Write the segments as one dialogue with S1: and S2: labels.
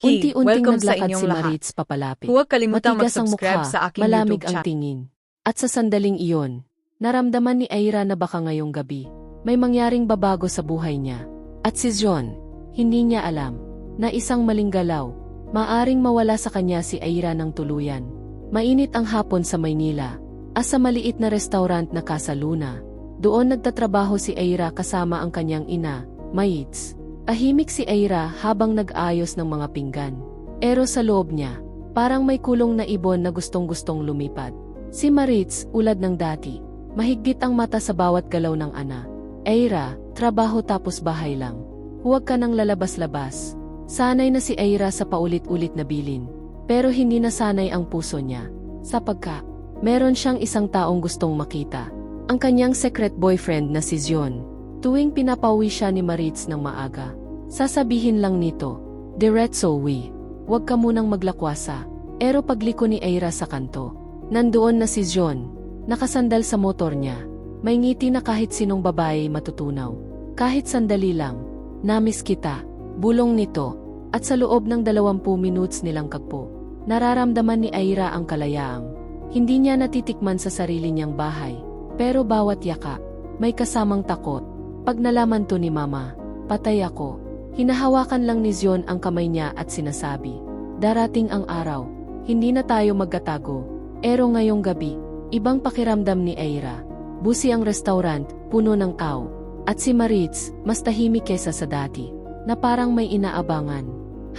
S1: Unti-unting naglakad si
S2: lahat.
S1: Maritz papalapit.
S2: Huwag kalimutang
S1: Matigas ang
S2: mag-subscribe
S1: mukha,
S2: sa aking
S1: malamig
S2: YouTube
S1: ang
S2: channel.
S1: tingin. At sa sandaling iyon, naramdaman ni Aira na baka ngayong gabi, may mangyaring babago sa buhay niya. At si John, hindi niya alam, na isang maling galaw, maaring mawala sa kanya si Aira ng tuluyan. Mainit ang hapon sa Maynila, as sa maliit na restaurant na Casa Luna. Doon nagtatrabaho si Aira kasama ang kanyang ina, Maitz. Ahimik si Aira habang nag-ayos ng mga pinggan. Ero sa loob niya, parang may kulong na ibon na gustong-gustong lumipad. Si Maritz, ulad ng dati, mahigpit ang mata sa bawat galaw ng ana. Aira, trabaho tapos bahay lang. Huwag ka nang lalabas-labas. Sanay na si Aira sa paulit-ulit na bilin. Pero hindi na sanay ang puso niya. Sapagka, meron siyang isang taong gustong makita. Ang kanyang secret boyfriend na si Zion. Tuwing pinapauwi siya ni Maritz ng maaga. Sasabihin lang nito, Diretso we. Huwag ka munang maglakwasa. Ero pagliko ni Aira sa kanto. Nandoon na si John. Nakasandal sa motor niya. May ngiti na kahit sinong babae matutunaw. Kahit sandali lang. Namis kita. Bulong nito. At sa loob ng 20 minutes nilang kagpo. Nararamdaman ni Aira ang kalayaang. Hindi niya natitikman sa sarili niyang bahay. Pero bawat yaka, may kasamang takot. Pag nalaman to ni Mama, patay ako. Hinahawakan lang ni Zion ang kamay niya at sinasabi, Darating ang araw, hindi na tayo magkatago. Ero ngayong gabi, ibang pakiramdam ni Aira. Busi ang restaurant, puno ng tao. At si Maritz, mas tahimik kesa sa dati, na parang may inaabangan.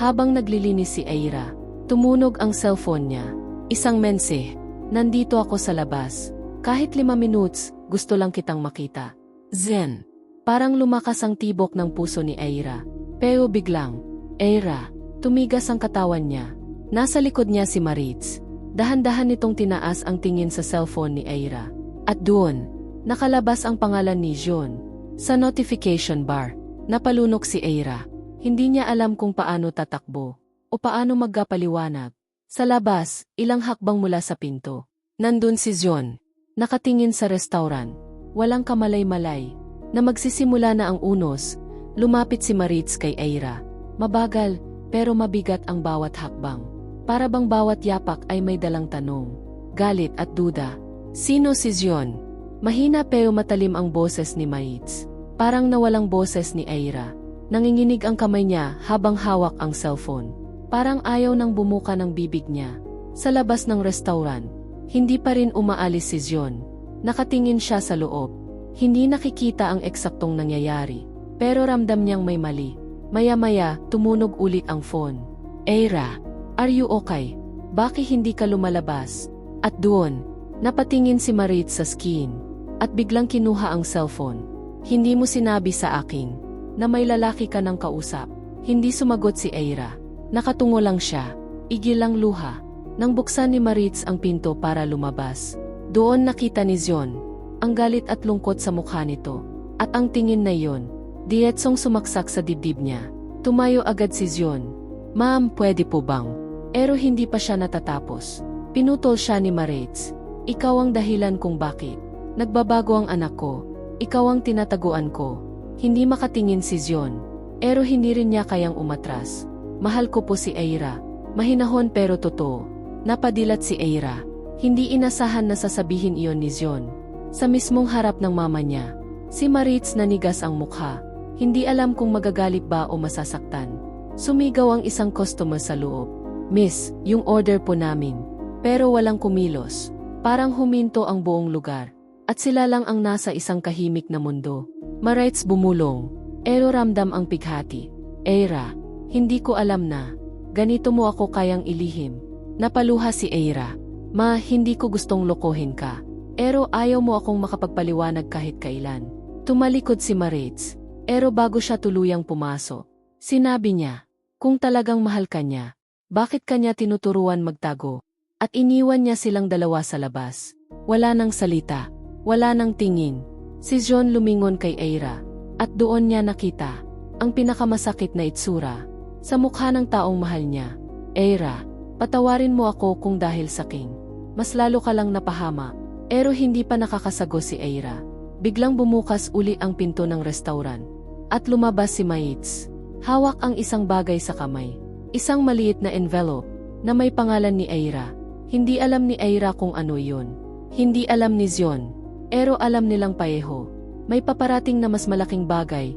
S1: Habang naglilinis si Aira, tumunog ang cellphone niya. Isang mense, nandito ako sa labas. Kahit lima minutes, gusto lang kitang makita. Zen. Parang lumakas ang tibok ng puso ni Aira. Pero biglang, Aira, tumigas ang katawan niya. Nasa likod niya si Maritz. Dahan-dahan nitong tinaas ang tingin sa cellphone ni Aira. At doon, nakalabas ang pangalan ni John. Sa notification bar, napalunok si Aira. Hindi niya alam kung paano tatakbo o paano magkapaliwanag. Sa labas, ilang hakbang mula sa pinto. Nandun si John, nakatingin sa restaurant. Walang kamalay-malay. Na magsisimula na ang unos, lumapit si Maritz kay Aira. Mabagal, pero mabigat ang bawat hakbang. Para bang bawat yapak ay may dalang tanong. Galit at duda. Sino si Zion? Mahina pero matalim ang boses ni Maitz. Parang nawalang boses ni Aira. Nanginginig ang kamay niya habang hawak ang cellphone. Parang ayaw nang bumuka ng bibig niya. Sa labas ng restaurant, hindi pa rin umaalis si Zion. Nakatingin siya sa loob. Hindi nakikita ang eksaktong nangyayari. Pero ramdam niyang may mali. Maya-maya, tumunog ulit ang phone. Aira, are you okay? Bakit hindi ka lumalabas? At doon, napatingin si Marit sa skin. At biglang kinuha ang cellphone. Hindi mo sinabi sa akin na may lalaki ka ng kausap. Hindi sumagot si Aira. Nakatungo lang siya. Igilang luha. Nang buksan ni Maritz ang pinto para lumabas. Doon nakita ni Zion. Ang galit at lungkot sa mukha nito. At ang tingin na iyon, diretsong sumaksak sa dibdib niya. Tumayo agad si Zion. Ma'am, pwede po bang? Pero hindi pa siya natatapos. Pinutol siya ni Maritz. Ikaw ang dahilan kung bakit. Nagbabago ang anak ko. Ikaw ang tinataguan ko. Hindi makatingin si Zion. Pero hindi rin niya kayang umatras. Mahal ko po si Aira. Mahinahon pero totoo. Napadilat si Aira. Hindi inasahan na sasabihin iyon ni Zion. Sa mismong harap ng mama niya. Si Maritz nanigas ang mukha. Hindi alam kung magagalit ba o masasaktan. Sumigaw ang isang customer sa loob. Miss, yung order po namin. Pero walang kumilos. Parang huminto ang buong lugar. At sila lang ang nasa isang kahimik na mundo. Maritz bumulong. Ero ramdam ang pighati. Eira, hindi ko alam na. Ganito mo ako kayang ilihim. Napaluha si Eira. Ma, hindi ko gustong lokohin ka. Ero ayaw mo akong makapagpaliwanag kahit kailan. Tumalikod si Maritz. Ero bago siya tuluyang pumasok. Sinabi niya, kung talagang mahal ka niya, bakit kanya tinuturuan magtago? At iniwan niya silang dalawa sa labas. Wala nang salita. Wala nang tingin. Si John lumingon kay Eira. At doon niya nakita ang pinakamasakit na itsura sa mukha ng taong mahal niya. Eira, patawarin mo ako kung dahil sa king. Mas lalo ka lang napahama. Pero hindi pa nakakasago si Eira. Biglang bumukas uli ang pinto ng restaurant. At lumabas si Maitz. Hawak ang isang bagay sa kamay. Isang maliit na envelope na may pangalan ni Aira. Hindi alam ni Aira kung ano yun. Hindi alam ni Zion. Pero alam nilang paeho. May paparating na mas malaking bagay.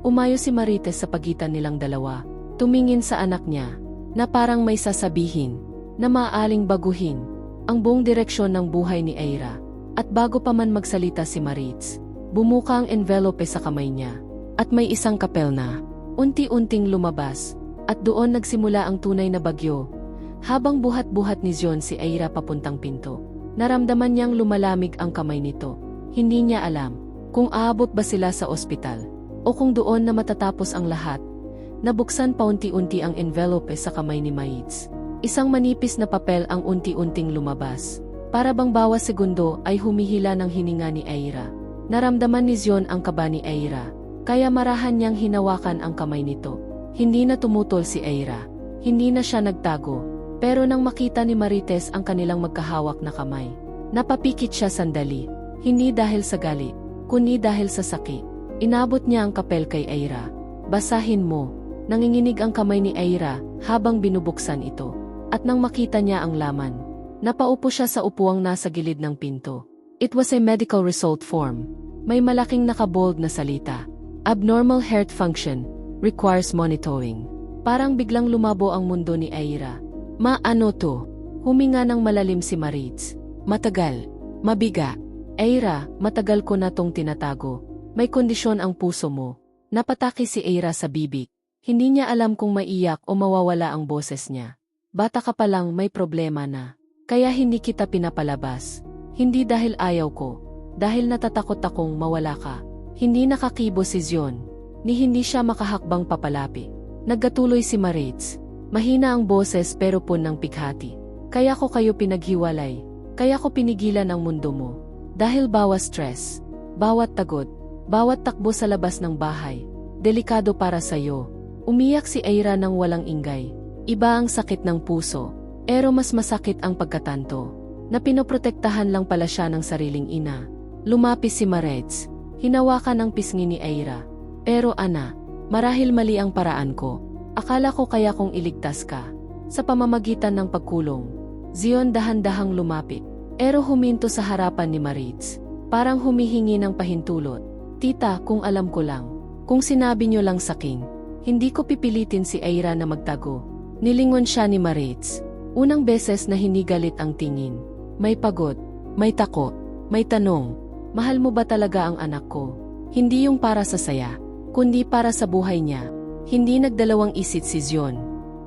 S1: Umayo si Marites sa pagitan nilang dalawa. Tumingin sa anak niya na parang may sasabihin na maaaling baguhin ang buong direksyon ng buhay ni Aira. At bago pa man magsalita si Maritz, bumuka ang envelope sa kamay niya. At may isang kapel na unti-unting lumabas. At doon nagsimula ang tunay na bagyo. Habang buhat-buhat ni Zion si Aira papuntang pinto, naramdaman niyang lumalamig ang kamay nito. Hindi niya alam kung aabot ba sila sa ospital o kung doon na matatapos ang lahat. Nabuksan paunti-unti ang envelope sa kamay ni Maitz. Isang manipis na papel ang unti-unting lumabas. Para bang bawas segundo ay humihila ng hininga ni Aira. Naramdaman ni Zion ang kaba ni Aira, kaya marahan niyang hinawakan ang kamay nito. Hindi na tumutol si Aira. Hindi na siya nagtago. Pero nang makita ni Marites ang kanilang magkahawak na kamay, napapikit siya sandali. Hindi dahil sa galit, kundi dahil sa sakit. Inabot niya ang kapel kay Aira. Basahin mo. Nanginginig ang kamay ni Aira habang binubuksan ito. At nang makita niya ang laman, napaupo siya sa upuang nasa gilid ng pinto. It was a medical result form. May malaking nakabold na salita. Abnormal heart function requires monitoring. Parang biglang lumabo ang mundo ni Aira. Ma ano to? Huminga ng malalim si Maritz. Matagal. Mabiga. Aira, matagal ko na tong tinatago. May kondisyon ang puso mo. Napataki si Aira sa bibig. Hindi niya alam kung maiyak o mawawala ang boses niya. Bata ka pa lang may problema na. Kaya hindi kita pinapalabas. Hindi dahil ayaw ko. Dahil natatakot akong mawala ka. Hindi nakakibo si Zion. Ni hindi siya makahakbang papalapi. Nagkatuloy si Maritz. Mahina ang boses pero pun ng pighati. Kaya ko kayo pinaghiwalay. Kaya ko pinigilan ang mundo mo. Dahil bawat stress, bawat tagod, bawat takbo sa labas ng bahay, delikado para sa'yo. Umiyak si Aira ng walang ingay. Iba ang sakit ng puso, pero mas masakit ang pagkatanto. Na pinoprotektahan lang pala siya ng sariling ina. Lumapis si Maretz. Hinawakan ang pisngi ni Aira. Pero ana, marahil mali ang paraan ko. Akala ko kaya kong iligtas ka. Sa pamamagitan ng pagkulong. Zion dahan-dahang lumapit. Pero huminto sa harapan ni Maritz. Parang humihingi ng pahintulot. Tita, kung alam ko lang. Kung sinabi niyo lang sa king. Hindi ko pipilitin si Aira na magtago. Nilingon siya ni Maritz. Unang beses na hindi galit ang tingin. May pagod, may tako, may tanong. Mahal mo ba talaga ang anak ko? Hindi yung para sa saya, kundi para sa buhay niya. Hindi nagdalawang isip si Zion.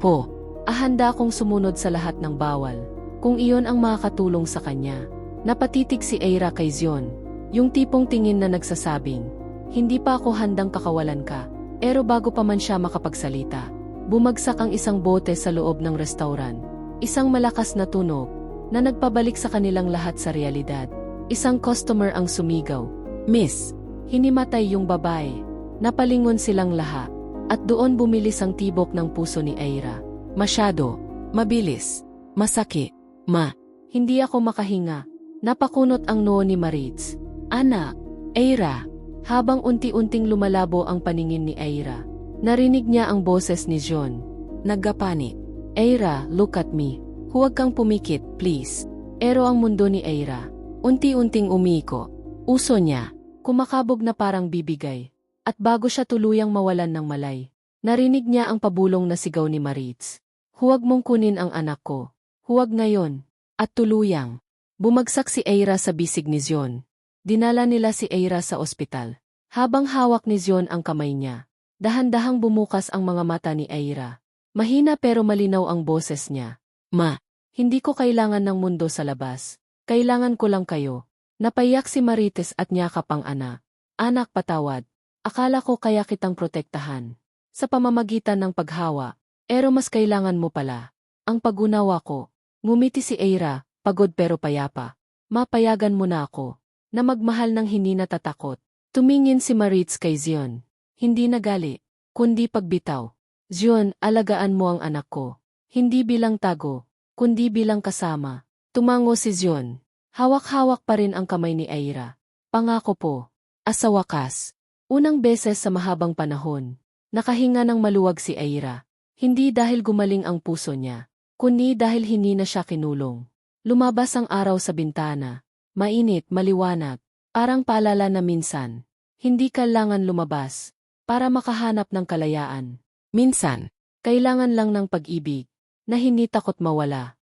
S1: Po, ahanda akong sumunod sa lahat ng bawal. Kung iyon ang makakatulong sa kanya. Napatitig si Aira kay Zion. Yung tipong tingin na nagsasabing, hindi pa ako handang kakawalan ka. Pero bago pa man siya makapagsalita, bumagsak ang isang bote sa loob ng restaurant. Isang malakas na tunog na nagpabalik sa kanilang lahat sa realidad. Isang customer ang sumigaw. Miss, hinimatay yung babae. Napalingon silang lahat. At doon bumilis ang tibok ng puso ni Aira. Masyado. Mabilis. Masakit. Ma. Hindi ako makahinga. Napakunot ang noo ni Maritz. Anak. Aira. Habang unti-unting lumalabo ang paningin ni Aira. Narinig niya ang boses ni John. Naggapanik. Aira, look at me. Huwag kang pumikit, please. Ero ang mundo ni Aira. Unti-unting umiko. Uso niya. Kumakabog na parang bibigay. At bago siya tuluyang mawalan ng malay, narinig niya ang pabulong na sigaw ni Maritz. Huwag mong kunin ang anak ko. Huwag ngayon. At tuluyang. Bumagsak si Aira sa bisig ni Zion. Dinala nila si Aira sa ospital. Habang hawak ni Zion ang kamay niya, dahan-dahang bumukas ang mga mata ni Aira. Mahina pero malinaw ang boses niya. Ma, hindi ko kailangan ng mundo sa labas. Kailangan ko lang kayo. Napayak si Marites at niyakap ang anak. Anak patawad. Akala ko kaya kitang protektahan. Sa pamamagitan ng paghawa. Pero mas kailangan mo pala. Ang pagunawa ko. Ngumiti si Aira, pagod pero payapa. Mapayagan mo na ako. Na magmahal ng hindi natatakot. Tumingin si Maritz kay Zion. Hindi nagali, kundi pagbitaw. Zion, alagaan mo ang anak ko. Hindi bilang tago, kundi bilang kasama. Tumango si Zion. Hawak-hawak pa rin ang kamay ni Aira. Pangako po. Asa wakas. Unang beses sa mahabang panahon. Nakahinga ng maluwag si Aira. Hindi dahil gumaling ang puso niya, kundi dahil hindi na siya kinulong. Lumabas ang araw sa bintana. Mainit, maliwanag. Parang paalala na minsan. Hindi kailangan lumabas. Para makahanap ng kalayaan. Minsan, kailangan lang ng pag-ibig. Na hindi takot mawala.